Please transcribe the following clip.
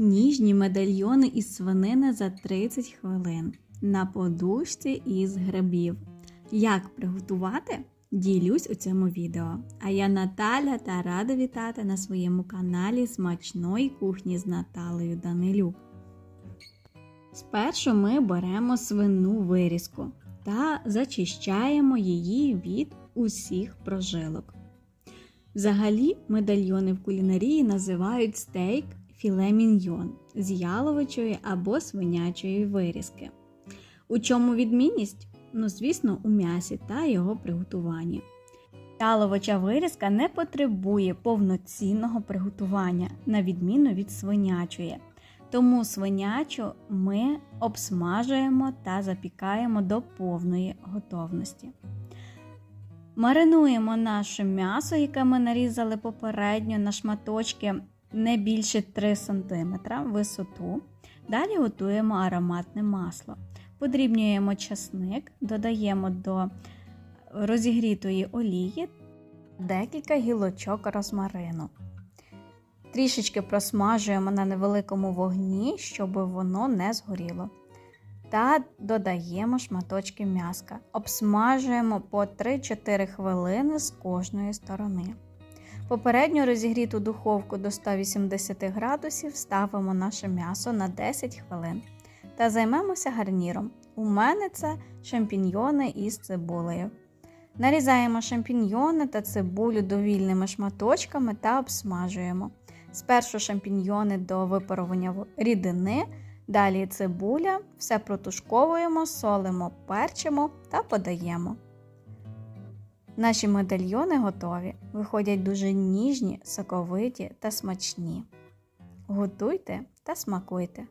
Ніжні медальйони із свинини за 30 хвилин на подушці із грибів. Як приготувати? Ділюсь у цьому відео. А я Наталя та рада вітати на своєму каналі Смачної кухні з Наталею Данилюк. Спершу ми беремо свину вирізку та зачищаємо її від усіх прожилок. Взагалі, медальйони в кулінарії називають стейк філе міньйон з яловичої або свинячої вирізки. У чому відмінність? Ну, звісно, у м'ясі та його приготуванні. Яловича вирізка не потребує повноцінного приготування, на відміну від свинячої. Тому свинячу ми обсмажуємо та запікаємо до повної готовності. Маринуємо наше м'ясо, яке ми нарізали попередньо на шматочки не більше 3 см висоту. Далі готуємо ароматне масло. Подрібнюємо часник, додаємо до розігрітої олії декілька гілочок розмарину. Трішечки просмажуємо на невеликому вогні, щоб воно не згоріло. Та додаємо шматочки м'яска. Обсмажуємо по 3-4 хвилини з кожної сторони. Попередньо розігріту духовку до 180 градусів ставимо наше м'ясо на 10 хвилин та займемося гарніром. У мене це шампіньйони із цибулею. Нарізаємо шампіньйони та цибулю довільними шматочками та обсмажуємо. Спершу шампіньйони до випарування рідини, далі цибуля, все протушковуємо, солимо, перчимо та подаємо. Наші медальйони готові, виходять дуже ніжні, соковиті та смачні. Готуйте та смакуйте!